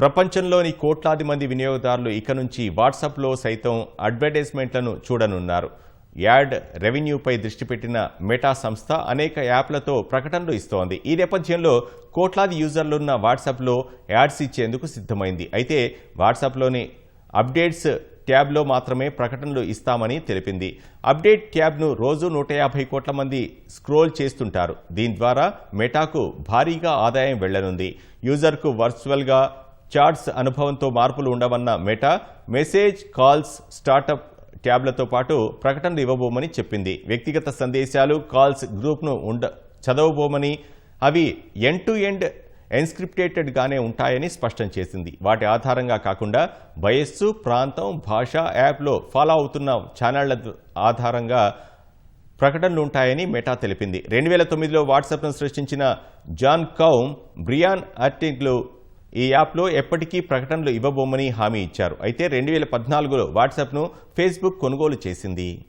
ప్రపంచంలోని కోట్లాది మంది వినియోగదారులు ఇక నుంచి వాట్సాప్లో సైతం అడ్వర్టైజ్మెంట్లను చూడనున్నారు. యాడ్ రెవెన్యూపై దృష్టి పెట్టిన మెటా సంస్థ అనేక యాప్లతో ప్రకటనలు ఇస్తోంది. ఈ నేపథ్యంలో కోట్లాది యూజర్లున్న వాట్సాప్లో యాడ్స్ ఇచ్చేందుకు సిద్ధమైంది. అయితే వాట్సాప్లోని అప్డేట్స్ ట్యాబ్లో మాత్రమే ప్రకటనలు ఇస్తామని తెలిపింది. అప్డేట్ ట్యాబ్ను రోజు నూట యాభై కోట్ల మంది స్క్రోల్ చేస్తుంటారు. దీని ద్వారా మెటాకు భారీగా ఆదాయం వెళ్ళనుంది. యూజర్కు వర్చువల్గా చాట్స్ అనుభవంతో మార్పులు ఉండవన్న మెటా మెసేజ్ కాల్స్ స్టార్టప్ ట్యాబ్లతో పాటు ప్రకటనలు ఇవ్వబోమని చెప్పింది. వ్యక్తిగత సందేశాలు కాల్స్ గ్రూప్ను ఉండ చదవబోమని అవి ఎండ్ టు ఎండ్ ఎన్స్క్రిప్టేటెడ్గానే ఉంటాయని స్పష్టం చేసింది. వాటి ఆధారంగా కాకుండా వయస్సు ప్రాంతం భాష యాప్లో ఫాలో అవుతున్న ఛానళ్ళ ఆధారంగా ప్రకటనలు ఉంటాయని మెటా తెలిపింది. రెండు వేల తొమ్మిదిలో వాట్సాప్ను సృష్టించిన జాన్ కౌమ్ బ్రియాన్ అర్టింగ్లు ఈ యాప్లో ఎప్పటికీ ప్రకటనలు ఇవ్వబోమని హామీ ఇచ్చారు. అయితే రెండు వేల పద్నాలుగులో వాట్సాప్ను ఫేస్బుక్ కొనుగోలు చేసింది.